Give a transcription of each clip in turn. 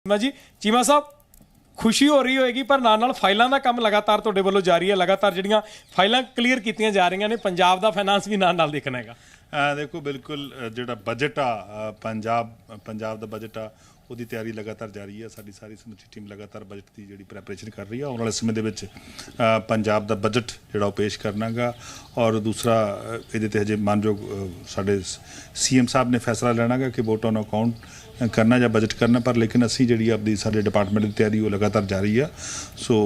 ਚੀਮਾ ਜੀ, ਚੀਮਾ ਸਾਹਿਬ, ਖੁਸ਼ੀ ਹੋ ਰਹੀ ਹੋਏਗੀ, ਪਰ ਨਾਲ ਨਾਲ ਫਾਈਲਾਂ ਦਾ ਕੰਮ ਲਗਾਤਾਰ ਤੁਹਾਡੇ ਵੱਲੋਂ ਜਾਰੀ ਹੈ। ਲਗਾਤਾਰ ਜਿਹੜੀਆਂ ਫਾਈਲਾਂ ਕਲੀਅਰ ਕੀਤੀਆਂ ਜਾ ਰਹੀਆਂ ਨੇ, ਪੰਜਾਬ ਦਾ ਫਾਈਨਾਂਸ ਵੀ ਨਾਲ ਨਾਲ ਦੇਖਣਾ ਹੈਗਾ। ਦੇਖੋ, ਬਿਲਕੁਲ ਜਿਹੜਾ ਬਜਟ ਆ ਪੰਜਾਬ ਪੰਜਾਬ ਦਾ ਬਜਟ ਆ, ਉਹਦੀ ਤਿਆਰੀ ਲਗਾਤਾਰ ਜਾਰੀ ਹੈ ਸਾਡੀ ਸਾਰੀ ਸਮੁੱਚੀ ਟੀਮ ਲਗਾਤਾਰ ਬਜਟ ਦੀ ਜਿਹੜੀ ਪ੍ਰੈਪਰੇਸ਼ਨ ਕਰ ਰਹੀ ਆ। ਆਉਣ ਵਾਲੇ ਸਮੇਂ ਦੇ ਵਿੱਚ ਪੰਜਾਬ ਦਾ ਬਜਟ ਜਿਹੜਾ ਉਹ ਪੇਸ਼ ਕਰਨਾਗਾ। ਔਰ ਦੂਸਰਾ ਇਹਦੇ ਤੇ ਹਜੇ ਮਾਨਯੋਗ, ਅਹ ਸਾਡੇ ਸੀਐਮ ਸਾਹਿਬ ਨੇ ਫੈਸਲਾ ਲੈਣਾਗਾ ਕਿ ਵੋਟ ਔਨ ਅਕਾਊਂਟ ਕਰਨਾ ਜਾਂ ਬਜਟ ਕਰਨਾ। ਪਰ ਲੇਕਿਨ ਅਸੀਂ ਜਿਹੜੀ ਆਪਦੀ ਸਾਡੇ ਡਿਪਾਰਟਮੈਂਟ ਦੀ ਤਿਆਰੀ, ਉਹ ਲਗਾਤਾਰ ਜਾਰੀ ਆ। ਸੋ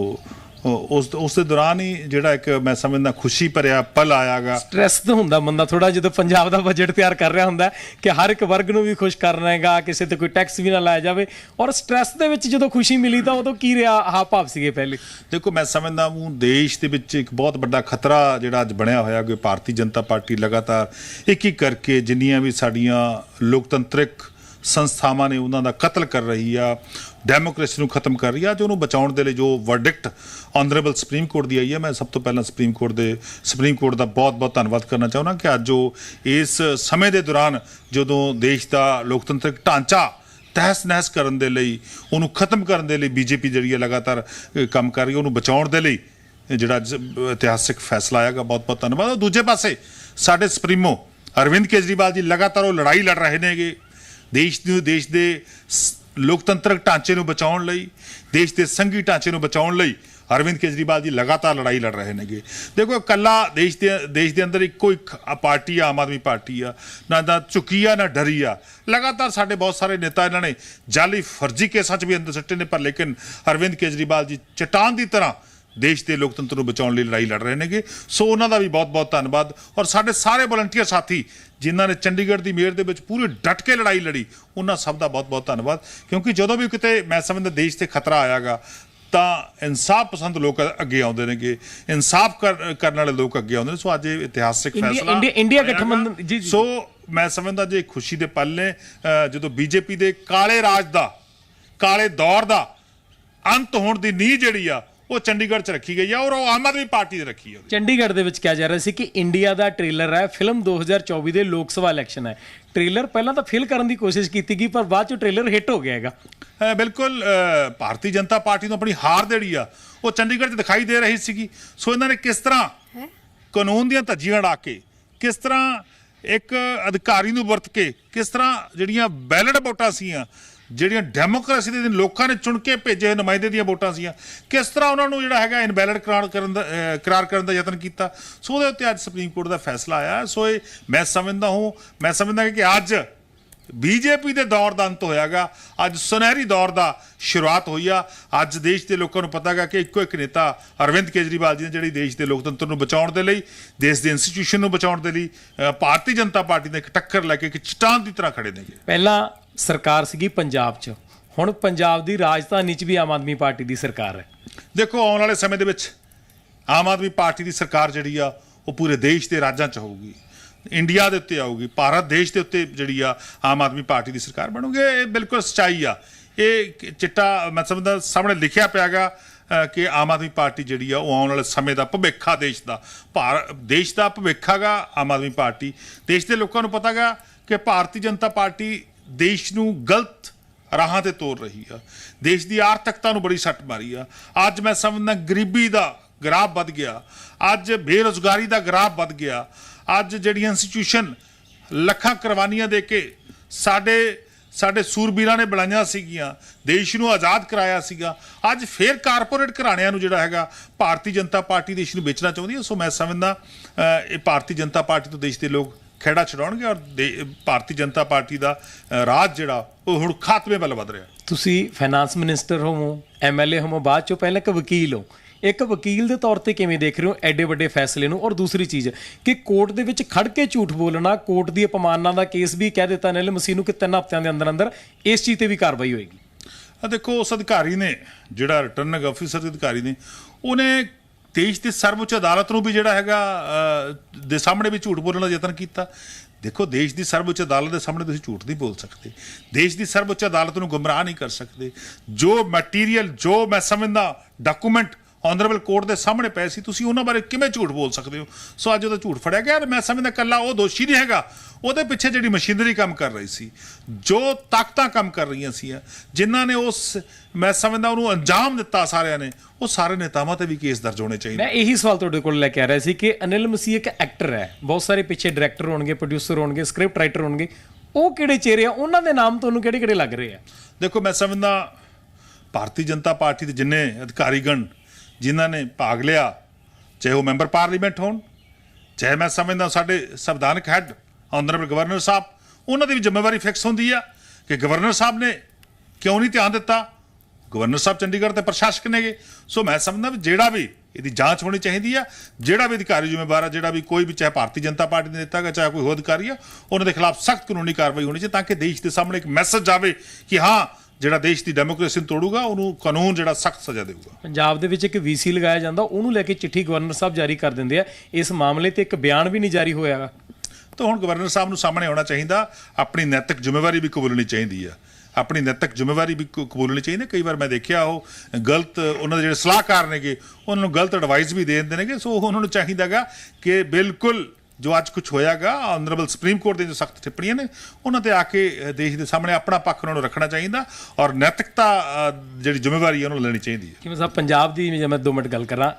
ਉਸ ਉਸ ਦੇ ਦੌਰਾਨ ਹੀ ਜਿਹੜਾ ਇੱਕ ਮੈਂ ਸਮਝਦਾ ਖੁਸ਼ੀ ਭਰਿਆ ਪਲ ਆਇਆਗਾ। ਸਟ੍ਰੈਸ ਤਾਂ ਹੁੰਦਾ ਬੰਦਾ ਥੋੜਾ ਜਦੋਂ ਪੰਜਾਬ ਦਾ ਬਜਟ ਤਿਆਰ ਕਰ ਰਿਹਾ ਹੁੰਦਾ ਕਿ ਹਰ ਇੱਕ ਵਰਗ ਨੂੰ ਵੀ ਖੁਸ਼ ਕਰਨਾ ਹੈਗਾ ਕਿਸੇ ਤੇ ਕੋਈ ਟੈਕਸ ਵੀ ਨਾ ਲਾਇਆ ਜਾਵੇ। ਔਰ ਸਟ੍ਰੈਸ ਦੇ ਵਿੱਚ ਜਦੋਂ ਖੁਸ਼ੀ ਮਿਲੀ ਤਾਂ ਉਦੋਂ ਕੀ ਰਿਹਾ ਹਾਵ ਭਾਵ ਸੀਗੇ ਪਹਿਲੇ? ਦੇਖੋ ਮੈਂ ਸਮਝਦਾ ਹਾਂ ਦੇਸ਼ ਦੇ ਵਿੱਚ ਇੱਕ ਬਹੁਤ ਵੱਡਾ ਖਤਰਾ ਜਿਹੜਾ ਅੱਜ ਬਣਿਆ ਹੋਇਆ ਕਿ ਭਾਰਤੀ ਜਨਤਾ ਪਾਰਟੀ ਲਗਾਤਾਰ ਇੱਕ ਇੱਕ ਕਰਕੇ ਜਿੰਨੀਆਂ ਵੀ ਸਾਡੀਆਂ ਲੋਕਤੰਤਰਿਕ ਸੰਸਥਾਵਾਂ ਨੇ ਉਹਨਾਂ ਦਾ ਕਤਲ ਕਰ ਰਹੀ ਆ ਡੈਮੋਕ੍ਰੇਸੀ ਨੂੰ ਖਤਮ ਕਰ ਰਹੀ ਆ ਜੋ ਉਹਨੂੰ ਬਚਾਉਣ ਦੇ ਲਈ ਜੋ ਵਰਡਿਕਟ ਆਨਰੇਬਲ ਸੁਪਰੀਮ ਕੋਰਟ ਦੀ ਆਈ ਹੈ ਮੈਂ ਸਭ ਤੋਂ ਪਹਿਲਾਂ ਸੁਪਰੀਮ ਕੋਰਟ ਦੇ ਸੁਪਰੀਮ ਕੋਰਟ ਦਾ ਬਹੁਤ-ਬਹੁਤ ਧੰਨਵਾਦ ਕਰਨਾ ਚਾਹੁੰਦਾ ਕਿ ਅੱਜ ਜੋ ਇਸ ਸਮੇਂ ਦੇ ਦੌਰਾਨ ਜਦੋਂ ਦੇਸ਼ ਦਾ ਲੋਕਤੰਤਰਿਕ ਢਾਂਚਾ ਤਹਿਸ ਨਹਿਸ ਕਰਨ ਦੇ ਲਈ, ਉਹਨੂੰ ਖਤਮ ਕਰਨ ਦੇ ਲਈ ਬੀਜੇਪੀ ਜਿਹੜੀ ਹੈ ਲਗਾਤਾਰ ਕੰਮ ਕਰ ਰਹੀ ਹੈ ਉਹਨੂੰ ਬਚਾਉਣ ਦੇ ਲਈ ਜਿਹੜਾ ਅੱਜ ਇਤਿਹਾਸਿਕ ਫੈਸਲਾ ਆਇਆਗਾ ਬਹੁਤ ਬਹੁਤ ਧੰਨਵਾਦ। ਔਰ ਦੂਜੇ ਪਾਸੇ, ਸਾਡੇ ਸੁਪਰੀਮੋ ਅਰਵਿੰਦ ਕੇਜਰੀਵਾਲ ਜੀ ਲਗਾਤਾਰ ਉਹ ਲੜਾਈ ਲੜ ਰਹੇ ਨੇਗੇ। ਦੇਸ਼ ਨੂੰ, ਦੇਸ਼ ਦੇ ਸ- ਲੋਕਤੰਤਰਕ ਢਾਂਚੇ ਨੂੰ ਬਚਾਉਣ ਲਈ, ਦੇਸ਼ ਦੇ ਸੰਘੀ ਢਾਂਚੇ ਨੂੰ ਬਚਾਉਣ ਲਈ ਅਰਵਿੰਦ ਕੇਜਰੀਵਾਲ ਜੀ ਲਗਾਤਾਰ ਲੜਾਈ ਲੜ ਰਹੇ ਨੇਗੇ। ਦੇਖੋ ਇਕੱਲਾ ਦੇਸ਼ ਦੇ ਦੇਸ਼ ਦੇ ਅੰਦਰ ਇੱਕੋ ਇੱਕ ਆ ਪਾਰਟੀ ਆ, ਆਮ ਆਦਮੀ ਪਾਰਟੀ ਆ, ਨਾ ਦਾ ਝੁਕੀ ਆ, ਨਾ ਡਰੀ ਆ। ਲਗਾਤਾਰ ਸਾਡੇ ਬਹੁਤ ਸਾਰੇ ਨੇਤਾ ਇਹਨਾਂ ਨੇ ਜਾਲੀ ਫਰਜ਼ੀ ਕੇਸਾਂ 'ਚ ਵੀ ਅੰਦਰ ਸੱਟੇ ਨੇ, ਪਰ ਲੇਕਿਨ ਅਰਵਿੰਦ ਕੇਜਰੀਵਾਲ ਜੀ ਚਟਾਨ ਦੀ ਤਰ੍ਹਾਂ ਦੇਸ਼ ਦੇ ਲੋਕਤੰਤਰ ਨੂੰ ਬਚਾਉਣ ਲਈ ਲੜਾਈ ਲੜ ਰਹੇ ਨੇਗੇ। ਸੋ ਉਹਨਾਂ ਦਾ ਵੀ ਬਹੁਤ-ਬਹੁਤ ਧੰਨਵਾਦ। ਔਰ ਸਾਡੇ ਸਾਰੇ ਵਲੰਟੀਅਰ ਸਾਥੀ ਜਿਨ੍ਹਾਂ ਨੇ ਚੰਡੀਗੜ੍ਹ ਦੀ ਮੇਅਰ ਦੇ ਵਿੱਚ ਪੂਰੇ ਡਟ ਕੇ ਲੜਾਈ ਲੜੀ ਉਹਨਾਂ ਸਭ ਦਾ ਬਹੁਤ-ਬਹੁਤ ਧੰਨਵਾਦ। ਕਿਉਂਕਿ ਜਦੋਂ ਵੀ ਕਿਤੇ ਮੈਂ ਸਮਝਦਾ ਦੇਸ਼ ਤੇ ਖਤਰਾ ਆਇਆਗਾ ਤਾਂ ਇਨਸਾਫ ਪਸੰਦ ਲੋਕ ਅੱਗੇ ਆਉਂਦੇ ਨੇਗੇ। ਇਨਸਾਫ ਕਰ- ਕਰਨ ਵਾਲੇ ਲੋਕ ਅੱਗੇ ਆਉਂਦੇ ਨੇ। ਸੋ ਅੱਜ ਇਹ ਇਤਿਹਾਸਿਕ ਫੈਸਲਾ ਇੰਡੀਆ-। ਗਠਬੰਧਨ- ਜੀ। ਸੋ ਮੈਂ ਸਮਝਦਾ ਜੇ ਖੁਸ਼ੀ ਦੇ ਪਲ ਨੇ। ਜਦੋਂ ਬੀਜੇਪੀ ਦੇ ਕਾਲੇ ਰਾਜ ਦਾ ਕਾਲੇ ਦੌਰ ਦਾ ਅੰਤ ਹੋਣ ਦੀ ਨੀਂਹ ਜਿਹੜੀ ਆ ਉਹ ਚੰਡੀਗੜ੍ਹ 'ਚ ਰੱਖੀ ਗਈ ਆ ਔਰ ਉਹ ਆਮ ਆਦਮੀ ਪਾਰਟੀ ਨੇ ਰੱਖੀ ਆ ਚੰਡੀਗੜ੍ਹ ਦੇ ਵਿੱਚ ਕਿਹਾ ਜਾ ਰਿਹਾ ਸੀ ਕਿ ਇੰਡੀਆ ਦਾ ਟ੍ਰੇਲਰ ਹੈ ਫਿਲਮ 2024 ਦੇ ਲੋਕ ਸਭਾ ਇਲੈਕਸ਼ਨ ਹੈ। ਟ੍ਰੇਲਰ ਪਹਿਲਾਂ ਤਾਂ ਫਿਲ ਕਰਨ ਦੀ ਕੋਸ਼ਿਸ਼ ਕੀਤੀ ਗਈ ਪਰ ਬਾਅਦ ਚ ਟ੍ਰੇਲਰ ਹਿੱਟ ਹੋ ਗਿਆ ਹੈਗਾ। ਅ, ਬਿਲਕੁਲ ਅ, ਭਾਰਤੀ ਜਨਤਾ ਪਾਰਟੀ ਨੂੰ ਆਪਣੀ ਹਾਰ ਜਿਹੜੀ ਆ। ਉਹ ਚੰਡੀਗੜ੍ਹ 'ਚ ਦਿਖਾਈ ਦੇ ਰਹੀ ਸੀਗੀ। ਸੋ ਇਹਨਾਂ ਨੇ ਕਿਸ ਤਰ੍ਹਾਂ ਕਾਨੂੰਨ ਦੀਆਂ ਧੱਜੀਆਂ ਉਡਾ ਕੇ ਕਿਸ ਤਰ੍ਹਾਂ ਇੱਕ ਅਧਿਕਾਰੀ ਨੂੰ ਵਰਤ ਕੇ ਕਿਸ ਤਰ੍ਹਾਂ ਜਿਹੜੀਆਂ ਬੈਲਟ ਵੋਟਾਂ ਸੀਆਂ ਜਿਹੜੀਆਂ ਡੈਮੋਕ੍ਰੇਸੀ ਦੇ ਦਿਨ ਲੋਕਾਂ ਨੇ ਚੁਣ ਕੇ ਭੇਜੇ ਹੋਏ ਨੁਮਾਇੰਦੇ ਦੀਆਂ ਵੋਟਾਂ ਸੀਆਂ ਕਿਸ ਤਰ੍ਹਾਂ ਉਹਨਾਂ ਨੂੰ ਜਿਹੜਾ ਹੈਗਾ ਇਨਵੈਲਿਡ ਕਰਾਰ ਕਰਨ ਦਾ ਕਰਾਰ ਕਰਨ ਦਾ ਯਤਨ ਕੀਤਾ? ਸੋ ਉਹਦੇ ਉੱਤੇ ਅੱਜ ਸੁਪਰੀਮ ਕੋਰਟ ਦਾ ਫੈਸਲਾ ਆਇਆ। ਸੋ ਇਹ ਮੈਂ ਸਮਝਦਾ ਹਾਂ, ਮੈਂ ਸਮਝਦਾ ਕਿ ਅੱਜ ਬੀਜੇਪੀ ਦੇ ਦੌਰ ਦਾ ਅੰਤ ਹੋਇਆਗਾ। ਅੱਜ ਸੁਨਹਿਰੀ ਦੌਰ ਦਾ ਸ਼ੁਰੂਆਤ ਹੋਈ ਆ। ਅੱਜ ਦੇਸ਼ ਦੇ ਲੋਕਾਂ ਨੂੰ ਪਤਾਗਾ ਕਿ ਇੱਕੋ ਇੱਕ ਨੇਤਾ ਅਰਵਿੰਦ ਕੇਜਰੀਵਾਲ ਜੀ ਨੇ ਜਿਹੜੀ ਦੇਸ਼ ਦੇ ਲੋਕਤੰਤਰ ਨੂੰ ਬਚਾਉਣ ਦੇ ਲਈ, ਦੇਸ਼ ਦੇ ਇੰਸਟੀਟਿਊਸ਼ਨ ਨੂੰ ਬਚਾਉਣ ਦੇ ਲਈ ਭਾਰਤੀ ਜਨਤਾ ਪਾਰਟੀ ਦਾ ਇੱਕ ਟੱਕਰ ਲੈ ਕੇ ਇੱਕ ਚਟਾਨ ਦੀ ਤਰ੍ਹਾਂ ਖੜੇ ਨੇਗੇ। ਪਹਿਲਾਂ ਸਰਕਾਰ ਸੀਗੀ ਪੰਜਾਬ 'ਚ। ਹੁਣ ਪੰਜਾਬ ਦੀ ਰਾਜਧਾਨੀ 'ਚ ਵੀ ਆਮ ਆਦਮੀ ਪਾਰਟੀ ਦੀ ਸਰਕਾਰ ਹੈ। ਦੇਖੋ ਆਉਣ ਵਾਲੇ ਸਮੇਂ ਦੇ ਵਿੱਚ ਆਮ ਆਦਮੀ ਪਾਰਟੀ ਦੀ ਸਰਕਾਰ ਜਿਹੜੀ ਆ ਉਹ ਪੂਰੇ ਦੇਸ਼ ਦੇ ਰਾਜਾਂ 'ਚ ਹੋਊਗੀ। ਇੰਡੀਆ ਦੇ ਉੱਤੇ ਆਊਗੀ ਭਾਰਤ ਦੇਸ਼ ਦੇ ਉੱਤੇ ਜਿਹੜੀ ਆ ਆਮ ਆਦਮੀ ਪਾਰਟੀ ਦੀ ਸਰਕਾਰ ਬਣੂਗੀ। ਇਹ ਬਿਲਕੁਲ ਸਚਾਈ ਆ। ਇਹ ਚਿੱਟਾ ਮੈਂ ਸਮਝਦਾ ਸਾਹਮਣੇ ਲਿਖਿਆ ਪਿਆਗਾ ਅ, ਕਿ ਆਮ ਆਦਮੀ ਪਾਰਟੀ ਜਿਹੜੀ ਆ ਉਹ ਆਉਣ ਵਾਲੇ ਸਮੇਂ ਦਾ ਭਵਿੱਖਾ ਦੇਸ਼ ਦਾ। ਭਾਰ ਦੇਸ਼ ਦਾ ਭਵਿੱਖਾਗਾ ਆਮ ਆਦਮੀ ਪਾਰਟੀ। ਦੇਸ਼ ਦੇ ਲੋਕਾਂ ਨੂੰ ਪਤਾਗਾ ਕਿ ਭਾਰਤੀ ਜਨਤਾ ਪਾਰਟੀ ਦੇਸ਼ ਨੂੰ ਗਲਤ ਰਾਹਾਂ ਤੇ ਤੋਰ ਰਹੀ ਆ। ਦੇਸ਼ ਦੀ ਆਰਥਿਕਤਾ ਨੂੰ ਬੜੀ ਸੱਟ ਮਾਰੀ ਆ। ਅੱਜ ਮੈਂ ਸਮਝਦਾ ਗਰੀਬੀ ਦਾ ਗ੍ਰਾਫ ਵੱਧ ਗਿਆ। ਅੱਜ ਬੇਰੁਜ਼ਗਾਰੀ ਦਾ ਗ੍ਰਾਫ ਵੱਧ ਗਿਆ। ਅੱਜ ਜਿਹੜੀਆਂ ਇੰਸਟੀਟਿਊਸ਼ਨ ਲੱਖਾਂ ਕੁਰਬਾਨੀਆਂ ਦੇ ਕੇ ਸਾਡੇ ਸਾਡੇ ਸੂਰਬੀਰਾਂ ਨੇ ਬਣਾਈਆਂ ਸੀਗੀਆਂ, ਦੇਸ਼ ਨੂੰ ਆਜ਼ਾਦ ਕਰਾਇਆ ਸੀਗਾ। ਅੱਜ ਫੇਰ ਕਾਰਪੋਰੇਟ ਘਰਾਣਿਆਂ ਨੂੰ ਜਿਹੜਾ ਹੈਗਾ ਭਾਰਤੀ ਜਨਤਾ ਪਾਰਟੀ ਦੇਸ਼ ਨੂੰ ਵੇਚਣਾ ਚਾਹੁੰਦੀ ਹੈ ਸੋ ਮੈਂ ਸਮਝਦਾ ਇਹ ਭਾਰਤੀ ਜਨਤਾ ਪਾਰਟੀ ਤੋਂ ਦੇਸ਼ ਦੇ ਲੋਕ ਖੇੜਾ ਛਡਾਉਣਗੇ ਔਰ ਭਾਰਤੀ ਜਨਤਾ ਪਾਰਟੀ ਦਾ ਰਾਜ ਜਿਹੜਾ ਉਹ ਹੁਣ ਖਾਤਮੇ ਵੱਲ ਵਧ ਰਿਹਾ। ਤੁਸੀਂ ਫਾਈਨਾਂਸ ਮਿਨਿਸਟਰ ਹੋਵੋ ਐਮਐਲਏ ਹੋਵੋ ਬਾਅਦ ਚੋਂ ਪਹਿਲਾਂ ਇੱਕ ਵਕੀਲ ਹੋ। ਇੱਕ ਵਕੀਲ ਦੇ ਤੌਰ ਤੇ ਕਿਵੇਂ ਦੇਖ ਰਹੇ ਹੋ? ਐਡੇ ਵੱਡੇ ਫੈਸਲੇ ਨੂੰ। ਔਰ ਦੂਸਰੀ ਚੀਜ਼ ਕਿ ਕੋਰਟ ਦੇ ਵਿੱਚ ਖੜ ਕੇ ਝੂਠ ਬੋਲਣਾ ਕੋਰਟ ਦੀ ਅਪਮਾਨਨਾ ਦਾ ਕੇਸ ਵੀ ਕਹਿ ਦਿੱਤਾ ਨੀਲ ਮਸੀਹ ਨੂੰ ਕਿ ਤਿੰਨ ਹਫ਼ਤਿਆਂ ਦੇ ਅੰਦਰ ਅੰਦਰ ਇਸ ਚੀਜ਼ ਤੇ ਵੀ ਕਾਰਵਾਈ ਹੋਏਗੀ। ਆ ਦੇਖੋ ਉਸ ਅਧਿਕਾਰੀ ਨੇ ਜਿਹੜਾ ਰਿਟਰਨਿੰਗ ਅਫੀਸਰ ਦੇ ਅਧਿਕਾਰੀ ਨੇ ਉਹਨੇ ਦੇਸ਼ ਦੀ ਸਰਵਉੱਚ ਅਦਾਲਤ ਨੂੰ ਵੀ ਜਿਹੜਾ ਹੈਗਾ ਦੇ ਸਾਹਮਣੇ ਵੀ ਝੂਠ ਬੋਲਣ ਦਾ ਯਤਨ ਕੀਤਾ। ਦੇਖੋ, ਦੇਸ਼ ਦੀ ਸਰਵਉੱਚ ਅਦਾਲਤ ਦੇ ਸਾਹਮਣੇ ਤੁਸੀਂ ਝੂਠ ਨਹੀਂ ਬੋਲ ਸਕਦੇ। ਦੇਸ਼ ਦੀ ਸਰਵਉੱਚ ਅਦਾਲਤ ਨੂੰ ਗੁੰਮਰਾਹ ਨਹੀਂ ਕਰ ਸਕਦੇ। ਜੋ ਮਟੀਰੀਅਲ ਜੋ ਮੈਂ ਸਮਝਦਾ ਡਾਕੂਮੈਂਟ ਆਨਰੇਬਲ ਕੋਰਟ ਦੇ ਸਾਹਮਣੇ ਪਏ ਸੀ ਤੁਸੀਂ ਉਹਨਾਂ ਬਾਰੇ ਕਿਵੇਂ ਝੂਠ ਬੋਲ ਸਕਦੇ ਹੋ? ਸੋ ਅੱਜ ਉਹਦਾ ਝੂਠ ਫੜਿਆ ਗਿਆ ਮੈਂ ਸਮਝਦਾ ਕੱਲਾ ਉਹ ਦੋਸ਼ੀ ਨਹੀਂ ਹੈਗਾ। ਉਹਦੇ ਪਿੱਛੇ ਜਿਹੜੀ ਮਸ਼ੀਨਰੀ ਕੰਮ ਕਰ ਰਹੀ ਸੀ ਜੋ ਤਾਕਤਾਂ ਕੰਮ ਕਰ ਰਹੀਆਂ ਸੀ ਜਿਨ੍ਹਾਂ ਨੇ ਉਸ ਮੈਂ ਸਮਝਦਾ ਉਹਨੂੰ ਅੰਜਾਮ ਦਿੱਤਾ ਸਾਰਿਆਂ ਨੇ ਉਹ ਸਾਰੇ ਨੇਤਾਵਾਂ ਤੇ ਵੀ ਕੇਸ ਦਰਜ ਹੋਣੇ ਚਾਹੀਦੇ। ਮੈਂ ਇਹੀ ਸਵਾਲ ਤੁਹਾਡੇ ਕੋਲ ਲੈ ਕੇ ਆ ਰਿਹਾ ਸੀ ਕਿ ਅਨਿਲ ਮਸੀਹ ਇੱਕ ਐਕਟਰ ਹੈ। ਬਹੁਤ ਸਾਰੇ ਪਿੱਛੇ ਡਾਇਰੈਕਟਰ ਹੋਣਗੇ ਪ੍ਰੋਡਿਊਸਰ ਹੋਣਗੇ ਸਕ੍ਰਿਪਟ ਰਾਈਟਰ ਹੋਣਗੇ। ਉਹ ਕਿਹੜੇ ਚਿਹਰੇ ਆ? ਉਹਨਾਂ ਦੇ ਨਾਮ ਤੁਹਾਨੂੰ ਕਿਹੜੇ ਕਿਹੜੇ ਲੱਗ ਰਹੇ ਆ? ਦੇਖੋ ਮੈਂ ਸਮਝਦਾ ਭਾਰਤੀ ਜਨਤਾ ਪਾਰਟੀ ਦੇ ਜਿੰਨੇ ਅਧਿਕਾਰੀਗਣ ਜਿਨ੍ਹਾਂ ਨੇ ਭਾਗ ਲਿਆ, ਚਾਹੇ ਉਹ ਮੈਂਬਰ ਪਾਰਲੀਮੈਂਟ ਹੋਣ, ਚਾਹੇ ਮੈਂ ਸਮਝਦਾ ਸਾਡੇ ਸੰਵਿਧਾਨਕ ਹੈੱਡ ਆਨਰੇਬਲ ਗਵਰਨਰ ਸਾਹਿਬ, ਉਹਨਾਂ ਦੀ ਵੀ ਜ਼ਿੰਮੇਵਾਰੀ ਫਿਕਸ ਹੁੰਦੀ ਆ ਕਿ ਗਵਰਨਰ ਸਾਹਿਬ ਨੇ ਕਿਉਂ ਨਹੀਂ ਧਿਆਨ ਦਿੱਤਾ? ਗਵਰਨਰ ਸਾਹਿਬ ਚੰਡੀਗੜ੍ਹ ਦੇ ਪ੍ਰਸ਼ਾਸਕ ਨੇਗੇ। ਸੋ ਮੈਂ ਸਮਝਦਾ ਵੀ ਜਿਹੜਾ ਵੀ ਇਹਦੀ ਜਾਂਚ ਹੋਣੀ ਚਾਹੀਦੀ ਆ, ਜਿਹੜਾ ਵੀ ਅਧਿਕਾਰੀ ਜ਼ਿੰਮੇਵਾਰ ਆ, ਜਿਹੜਾ ਵੀ ਕੋਈ ਵੀ ਚਾਹੇ ਭਾਰਤੀ ਜਨਤਾ ਪਾਰਟੀ ਦੇ ਨੇਤਾ ਹੈ ਚਾਹੇ ਕੋਈ ਹੋਰ ਅਧਿਕਾਰੀ ਆ, ਉਹਨਾਂ ਦੇ ਖਿਲਾਫ ਸਖਤ ਕਾਨੂੰਨੀ ਕਾਰਵਾਈ ਹੋਣੀ ਚਾਹੀਦੀ ਤਾਂ ਕਿ ਦੇਸ਼ ਦੇ ਸਾਹਮਣੇ ਇੱਕ ਮੈਸੇਜ ਜਾਵੇ ਕਿ ਹਾਂ ਜਿਹੜਾ ਦੇਸ਼ ਦੀ ਡੈਮੋਕ੍ਰੇਸੀ ਨੂੰ ਤੋੜੂਗਾ ਉਹਨੂੰ ਕਾਨੂੰਨ ਜਿਹੜਾ ਸਖਤ ਸਜ਼ਾ ਦੇਊਗਾ। ਪੰਜਾਬ ਦੇ ਵਿੱਚ ਇੱਕ ਵੀਸੀ ਲਗਾਇਆ ਜਾਂਦਾ ਉਹਨੂੰ ਲੈ ਕੇ ਚਿੱਠੀ ਗਵਰਨਰ ਸਾਹਿਬ ਜਾਰੀ ਕਰ ਦਿੰਦੇ ਆ। ਇਸ ਮਾਮਲੇ ਤੇ ਇੱਕ ਬਿਆਨ ਵੀ ਨਹੀਂ ਜਾਰੀ ਹੋਇਆਗਾ ਤਾਂ ਹੁਣ ਗਵਰਨਰ ਸਾਹਿਬ ਨੂੰ ਸਾਹਮਣੇ ਆਉਣਾ ਚਾਹੀਦਾ ਆਪਣੀ ਨੈਤਿਕ ਜ਼ਿੰਮੇਵਾਰੀ ਵੀ ਕਬੂਲਣੀ ਚਾਹੀਦੀ ਆ। ਆਪਣੀ ਨੈਤਿਕ ਜ਼ਿੰਮੇਵਾਰੀ ਵੀ ਕਬੂਲਣੀ ਚਾਹੀਦੀ ਕਈ ਵਾਰ ਮੈਂ ਦੇਖਿਆ ਉਹ ਗਲਤ ਉਹਨਾਂ ਦੇ ਜਿਹੜੇ ਸਲਾਹਕਾਰ ਨੇਗੇ ਉਹਨਾਂ ਨੂੰ ਗਲਤ ਐਡਵਾਈਸ ਵੀ ਦੇ ਦਿੰਦੇ ਨੇਗੇ। ਸੋ ਉਹਨਾਂ ਨੂੰ ਚਾਹੀਦਾਗਾ ਕਿ ਬਿਲਕੁਲ ਜੋ ਅੱਜ ਕੁਝ ਹੋਇਆਗਾ ਆਨਰੇਬਲ ਸੁਪਰੀਮ ਕੋਰਟ ਦੇ ਜੋ ਸਖਤ ਟਿੱਪਣੀਆਂ ਨੇ, ਉਹਨਾਂ ਤੇ ਆ ਕੇ ਦੇਸ਼ ਦੇ ਸਾਹਮਣੇ ਆਪਣਾ ਪੱਖ ਉਹਨਾਂ ਨੂੰ ਰੱਖਣਾ ਚਾਹੀਦਾ ਔਰ ਨੈਤਿਕਤਾ ਜਿਹੜੀ ਜ਼ਿੰਮੇਵਾਰੀ ਹੈ ਉਹਨੂੰ ਲੈਣੀ ਚਾਹੀਦੀ ਹੈ। ਕਿਵੇਂ ਸਾਹਿਬ ਪੰਜਾਬ ਦੀ ਜੇ ਮੈਂ 2 ਮਿੰਟ ਗੱਲ ਕਰਾਂ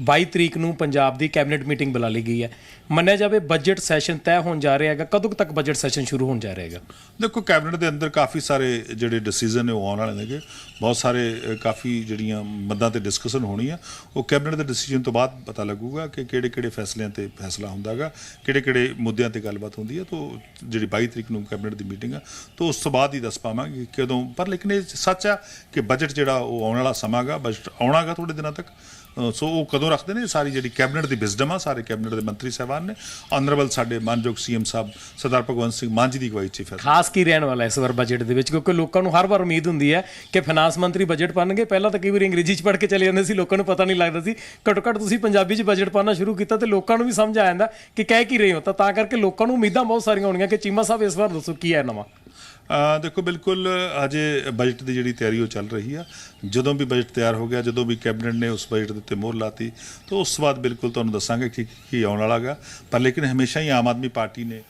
22 ਤਰੀਕ ਨੂੰ ਪੰਜਾਬ ਦੀ ਕੈਬਨਿਟ ਮੀਟਿੰਗ ਬੁਲਾ ਲਈ ਗਈ ਹੈ। ਮੰਨਿਆ ਜਾਵੇ ਬਜਟ ਸੈਸ਼ਨ ਤੈਅ ਹੋਣ ਜਾ ਰਿਹਾ ਹੈਗਾ, ਕਦੋਂ ਤੱਕ ਬਜਟ ਸੈਸ਼ਨ ਸ਼ੁਰੂ ਹੋਣ ਜਾ ਰਿਹਾ ਹੈਗਾ? ਦੇਖੋ, ਕੈਬਨਿਟ ਦੇ ਅੰਦਰ ਕਾਫੀ ਸਾਰੇ ਜਿਹੜੇ ਡਿਸੀਜਨ ਨੇ ਉਹ ਆਉਣ ਵਾਲੇ ਨੇਗੇ। ਬਹੁਤ ਸਾਰੇ ਕਾਫੀ ਜਿਹੜੀਆਂ ਮੱਦਾਂ ਤੇ ਡਿਸਕਸ਼ਨ ਹੋਣੀ ਆ। ਉਹ ਕੈਬਨਿਟ ਦੇ ਡਿਸੀਜਨ ਤੋਂ ਬਾਅਦ ਪਤਾ ਲੱਗੂਗਾ ਕਿ ਕਿਹੜੇ ਕਿਹੜੇ ਫੈਸਲਿਆਂ ਤੇ ਫੈਸਲਾ ਹੁੰਦਾਗਾ ਕਿਹੜੇ ਕਿਹੜੇ ਮੁੱਦਿਆਂ ਤੇ ਗੱਲਬਾਤ ਹੁੰਦੀ ਹੈ ਤੋਂ ਜਿਹੜੀ 22 ਤਰੀਕ ਨੂੰ ਕੈਬਨਿਟ ਦੀ ਮੀਟਿੰਗ ਆ, ਤੋਂ ਉਸ ਤੋਂ ਬਾਅਦ ਹੀ ਦੱਸ ਪਾਵਾਂਗੇ ਕਿ ਕਦੋਂ। ਪਰ ਲੇਕਿਨ ਇਹ ਸੱਚ ਆ ਕਿ ਬਜਟ ਜਿਹੜਾ ਉਹ ਆਉਣ ਵਾਲਾ ਸਮਾਂਗਾ ਬਜਟ ਆਉਣਾਗਾ ਥੋੜੇ ਦਿਨਾਂ ਤੱਕ। ਸੋ ਉਹ ਕਦੋਂ ਰੱਖਦੇ ਨੇ? ਸਾਰੀ ਜਿਹੜੀ ਕੈਬਨਿਟ ਦੀ ਵਿਜ਼ਡਮ ਆ, ਸਾਰੇ ਕੈਬਨਿਟ ਦੇ ਮੰਤਰੀ ਸਾਹਿਬਾਨ ਨੇ। ਆਨਰੇਬਲ ਸਾਡੇ ਮਾਨਯੋਗ ਸੀਐਮ ਸਾਹਿਬ ਸਰਦਾਰ ਭਗਵੰਤ ਸਿੰਘ ਮਾਨ ਜੀ ਦੀ ਅਗਵਾਈ ਚ ਫੈਸਲਾ। ਖਾਸ ਕੀ ਰਹਿਣ ਵਾਲਾ ਇਸ ਵਾਰ ਬਜਟ ਦੇ ਵਿੱਚ? ਕਿਉਂਕਿ ਲੋਕਾਂ ਨੂੰ ਹਰ ਵਾਰ ਉਮੀਦ ਹੁੰਦੀ ਹੈ ਕਿ ਫਾਈਨਾਂਸ ਮੰਤਰੀ ਬਜਟ ਪਾਣਗੇ। ਪਹਿਲਾਂ ਤਾਂ ਕਈ ਵਾਰ ਅੰਗਰੇਜ਼ੀ 'ਚ ਪੜ੍ਹ ਕੇ ਚਲੇ ਜਾਂਦੇ ਸੀ, ਲੋਕਾਂ ਨੂੰ ਪਤਾ ਨਹੀਂ ਲੱਗਦਾ ਸੀ। ਘੱਟੋ ਘੱਟ ਤੁਸੀਂ ਪੰਜਾਬੀ 'ਚ ਬਜਟ ਪਾਣਾ ਸ਼ੁਰੂ ਕੀਤਾ ਤੇ ਲੋਕਾਂ ਨੂੰ ਵੀ ਸਮਝ ਆ ਜਾਂਦਾ ਕਿ ਕਹਿ ਕੀ ਰਹੇ ਹੋ। ਤਾਂ ਤਾਂ ਕਰਕੇ ਲੋਕਾਂ ਨੂੰ ਉਮੀਦਾਂ ਬਹੁਤ ਸਾਰੀਆਂ ਹੋਣਗੀਆਂ ਕਿ ਚੀਮਾ ਸਾਹਿਬ ਇਸ ਵਾਰ ਦੱਸੋ ਕੀ ਹੈ ਨਵਾਂ। ਦੇਖੋ, ਬਿਲਕੁਲ ਅਜੇ ਬਜਟ ਦੀ ਜਿਹੜੀ ਤਿਆਰੀ ਉਹ ਚੱਲ ਰਹੀ ਆ। ਜਦੋਂ ਵੀ ਬਜਟ ਤਿਆਰ ਹੋ ਗਿਆ, ਜਦੋਂ ਵੀ ਕੈਬਨਿਟ ਨੇ ਉਸ ਬਜਟ ਦੇ ਉੱਤੇ ਮੋਹਰ ਲਾਤੀ, ਤਾਂ ਉਸ ਤੋਂ ਬਾਅਦ ਬਿਲਕੁਲ ਤੁਹਾਨੂੰ ਦੱਸਾਂਗੇ ਕਿ ਕੀ ਆਉਣ ਵਾਲਾਗਾ ਪਰ ਲੇਕਿਨ ਹਮੇਸ਼ਾ ਹੀ ਆਮ ਆਦਮੀ ਪਾਰਟੀ ਨੇ